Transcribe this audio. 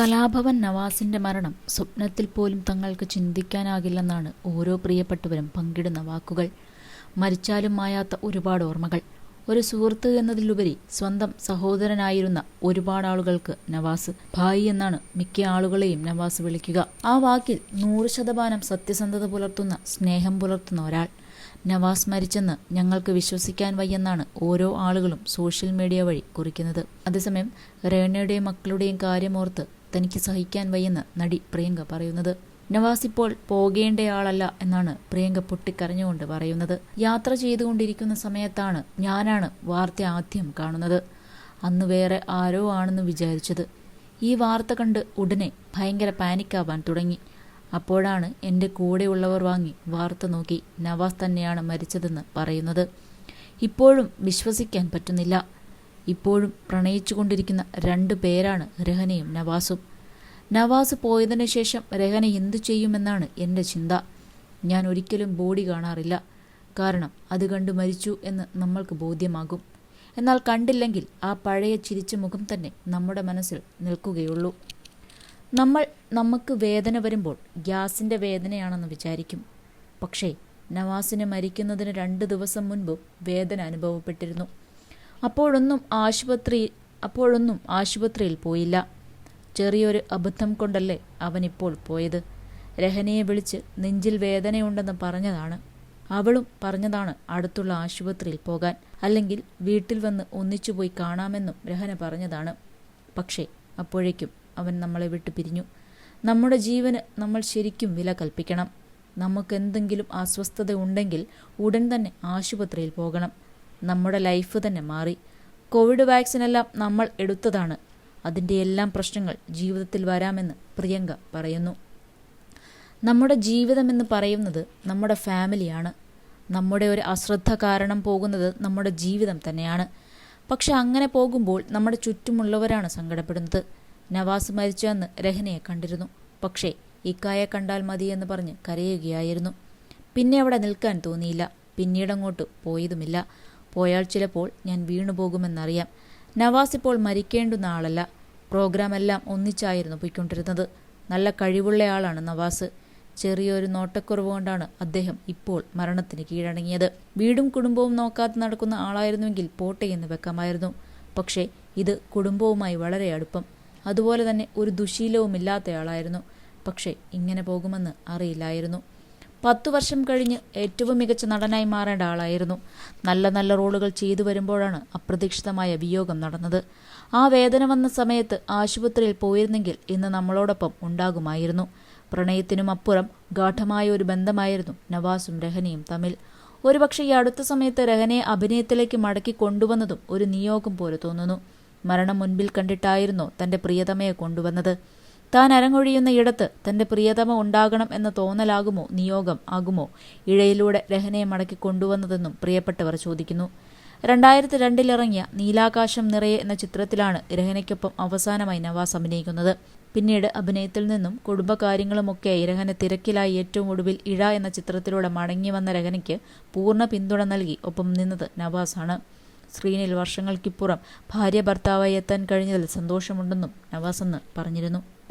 കലാഭവൻ നവാസിന്റെ മരണം സ്വപ്നത്തിൽ പോലും തങ്ങൾക്ക് ചിന്തിക്കാനാകില്ലെന്നാണ് ഓരോ പ്രിയപ്പെട്ടവരും പങ്കിടുന്ന വാക്കുകൾ. മരിച്ചാലും മായാത്ത ഒരുപാട് ഓർമ്മകൾ. ഒരു സുഹൃത്ത് എന്നതിലുപരി സ്വന്തം സഹോദരനായിരുന്ന ഒരുപാട് ആളുകൾക്ക് നവാസ് ഭായി എന്നാണ് മിക്ക ആളുകളെയും നവാസ് വിളിക്കുക. ആ വാക്കിൽ നൂറ് ശതമാനം സത്യസന്ധത പുലർത്തുന്ന സ്നേഹം പുലർത്തുന്ന ഒരാൾ. നവാസ് മരിച്ചെന്ന് ഞങ്ങൾക്ക് വിശ്വസിക്കാൻ വയ്യെന്നാണ് ഓരോ ആളുകളും സോഷ്യൽ മീഡിയ വഴി കുറിക്കുന്നത്. അതേസമയം റേണയുടെയും മക്കളുടെയും കാര്യമോർത്ത് തനിക്ക് സഹിക്കാൻ വയ്യെന്ന് നടി പ്രിയങ്ക പറയുന്നത്. നവാസ് ഇപ്പോൾ പോകേണ്ടയാളല്ല എന്നാണ് പ്രിയങ്ക പൊട്ടിക്കരഞ്ഞുകൊണ്ട് പറയുന്നത്. യാത്ര ചെയ്തുകൊണ്ടിരിക്കുന്ന സമയത്താണ് ഞാനാണ് വാർത്ത ആദ്യം കാണുന്നത്. അന്ന് വേറെ ആരോ ആണെന്ന് വിചാരിച്ചത്. ഈ വാർത്ത കണ്ട് ഉടനെ ഭയങ്കര പാനിക്കാവാൻ തുടങ്ങി. അപ്പോഴാണ് എന്റെ കൂടെയുള്ളവർ വാങ്ങി വാർത്ത നോക്കി നവാസ് തന്നെയാണ് മരിച്ചതെന്ന് പറയുന്നത്. ഇപ്പോഴും വിശ്വസിക്കാൻ പറ്റുന്നില്ല. ഇപ്പോഴും പ്രണയിച്ചുകൊണ്ടിരിക്കുന്ന രണ്ട് പേരാണ് രഹനയും നവാസും. നവാസ് പോയതിനു ശേഷം രഹന എന്തു ചെയ്യുമെന്നാണ് എന്റെ ചിന്ത. ഞാൻ ഒരിക്കലും ബോഡി കാണാറില്ല. കാരണം അത് കണ്ടു മരിച്ചു എന്ന് നമ്മൾക്ക് ബോധ്യമാകും. എന്നാൽ കണ്ടില്ലെങ്കിൽ ആ പഴയ ചിരിച്ച മുഖം തന്നെ നമ്മുടെ മനസ്സിൽ നിൽക്കുകയുള്ളൂ. നമ്മൾ നമുക്ക് വേദന വരുമ്പോൾ ഗ്യാസിന്റെ വേദനയാണെന്ന് വിചാരിക്കും. പക്ഷേ നവാസിന് മരിക്കുന്നതിന് രണ്ട് ദിവസം മുൻപ് വേദന അനുഭവപ്പെട്ടിരുന്നു. അപ്പോഴൊന്നും ആശുപത്രി അപ്പോഴൊന്നും ആശുപത്രിയിൽ പോയില്ല. ചെറിയൊരു അബദ്ധം കൊണ്ടല്ലേ അവനിപ്പോൾ പോയത്. രഹനയെ വിളിച്ച് നെഞ്ചിൽ വേദനയുണ്ടെന്ന് പറഞ്ഞതാണ്. അവളും പറഞ്ഞതാണ് അടുത്തുള്ള ആശുപത്രിയിൽ പോകാൻ. അല്ലെങ്കിൽ വീട്ടിൽ വന്ന് ഒന്നിച്ചു പോയി കാണാമെന്നും രഹന പറഞ്ഞതാണ്. പക്ഷേ അപ്പോഴേക്കും അവൻ നമ്മളെ വിട്ടു പിരിഞ്ഞു. നമ്മുടെ ജീവന് നമ്മൾ ശരിക്കും വില കൽപ്പിക്കണം. നമുക്കെന്തെങ്കിലും അസ്വസ്ഥത ഉണ്ടെങ്കിൽ ഉടൻ തന്നെ ആശുപത്രിയിൽ പോകണം. നമ്മുടെ ലൈഫ് തന്നെ മാറി. കോവിഡ് വാക്സിനെല്ലാം നമ്മൾ എടുത്തതാണ്. അതിന്റെ എല്ലാം പ്രശ്നങ്ങൾ ജീവിതത്തിൽ വരാമെന്ന് പ്രിയങ്ക പറയുന്നു. നമ്മുടെ ജീവിതമെന്ന് പറയുന്നത് നമ്മുടെ ഫാമിലിയാണ് നമ്മുടെ ഒരു അശ്രദ്ധ കാരണം പോകുന്നത് നമ്മുടെ ജീവിതം തന്നെയാണ്. പക്ഷെ അങ്ങനെ പോകുമ്പോൾ നമ്മുടെ ചുറ്റുമുള്ളവരാണ് സങ്കടപ്പെടുന്നത്. നവാസ് മരിച്ചെന്ന് രഹനയെ കണ്ടിരുന്നു. പക്ഷേ ഇക്കായെ കണ്ടാൽ മതിയെന്ന് പറഞ്ഞ് കരയുകയായിരുന്നു. പിന്നെ അവിടെ നിൽക്കാൻ തോന്നിയില്ല. പിന്നീടങ്ങോട്ട് പോയതുമില്ല. പോയാൽ ചിലപ്പോൾ ഞാൻ വീണുപോകുമെന്നറിയാം. നവാസ് ഇപ്പോൾ മരിക്കേണ്ടുന്ന ആളല്ല. പ്രോഗ്രാം എല്ലാം ഒന്നിച്ചായിരുന്നു പോയിക്കൊണ്ടിരുന്നത്. നല്ല കഴിവുള്ളയാളാണ് നവാസ്. ചെറിയൊരു നോട്ടക്കുറവ് കൊണ്ടാണ് അദ്ദേഹം ഇപ്പോൾ മരണത്തിന് കീഴടങ്ങിയത്. വീടും കുടുംബവും നോക്കാതെ നടക്കുന്ന ആളായിരുന്നുവെങ്കിൽ പോട്ടെ എന്ന് വെക്കാമായിരുന്നു. പക്ഷേ ഇത് കുടുംബവുമായി വളരെ അടുപ്പം. അതുപോലെ തന്നെ ഒരു ദുശീലവുമില്ലാത്തയാളായിരുന്നു പക്ഷേ ഇങ്ങനെ പോകുമെന്ന് അറിയില്ലായിരുന്നു. പത്തു വർഷം കഴിഞ്ഞ് ഏറ്റവും മികച്ച നടനായി മാറേണ്ട ആളായിരുന്നു. നല്ല നല്ല റോളുകൾ ചെയ്തു വരുമ്പോഴാണ് അപ്രതീക്ഷിതമായ വിയോഗം നടന്നത്. ആ വേദന വന്ന സമയത്ത് ആശുപത്രിയിൽ പോയിരുന്നെങ്കിൽ ഇന്ന് നമ്മളോടൊപ്പം ഉണ്ടാകുമായിരുന്നു. പ്രണയത്തിനും അപ്പുറം ഗാഠമായ ഒരു ബന്ധമായിരുന്നു നവാസും രഹനയും തമ്മിൽ. ഒരുപക്ഷെ ഈ അടുത്ത സമയത്ത് രഹനയെ അഭിനയത്തിലേക്ക് മടക്കി കൊണ്ടുവന്നതും ഒരു നിയോഗം പോലെ തോന്നുന്നു. മരണം മുൻപിൽ കണ്ടിട്ടായിരുന്നു തന്റെ പ്രിയതമയെ കൊണ്ടുവന്നത്. താൻ അരങ്ങൊഴിയുന്ന ഇടത്ത് തന്റെ പ്രിയതമ ഉണ്ടാകണം എന്ന തോന്നലാകുമോ നിയോഗം ആകുമോ? ഇഴയിലൂടെ രഹനയെ മടക്കി കൊണ്ടുവന്നതെന്നും പ്രിയപ്പെട്ടവർ ചോദിക്കുന്നു. രണ്ടായിരത്തി രണ്ടിലിറങ്ങിയ നീലാകാശം നിറയെ എന്ന ചിത്രത്തിലാണ് രഹനയ്ക്കൊപ്പം അവസാനമായി നവാസ് അഭിനയിക്കുന്നത്. പിന്നീട് അഭിനയത്തിൽ നിന്നും കുടുംബകാര്യങ്ങളുമൊക്കെ രഹന തിരക്കിലായി ഏറ്റവും ഒടുവിൽ ഇഴ എന്ന ചിത്രത്തിലൂടെ മടങ്ങി വന്ന രഹനയ്ക്ക് പൂർണ പിന്തുണ നൽകി ഒപ്പം നിന്നത് നവാസാണ്. സ്ക്രീനിൽ വർഷങ്ങൾക്കിപ്പുറം ഭാര്യ ഭർത്താവായി എത്താൻ കഴിഞ്ഞതിൽ സന്തോഷമുണ്ടെന്നും നവാസ് അന്ന് പറഞ്ഞിരുന്നു.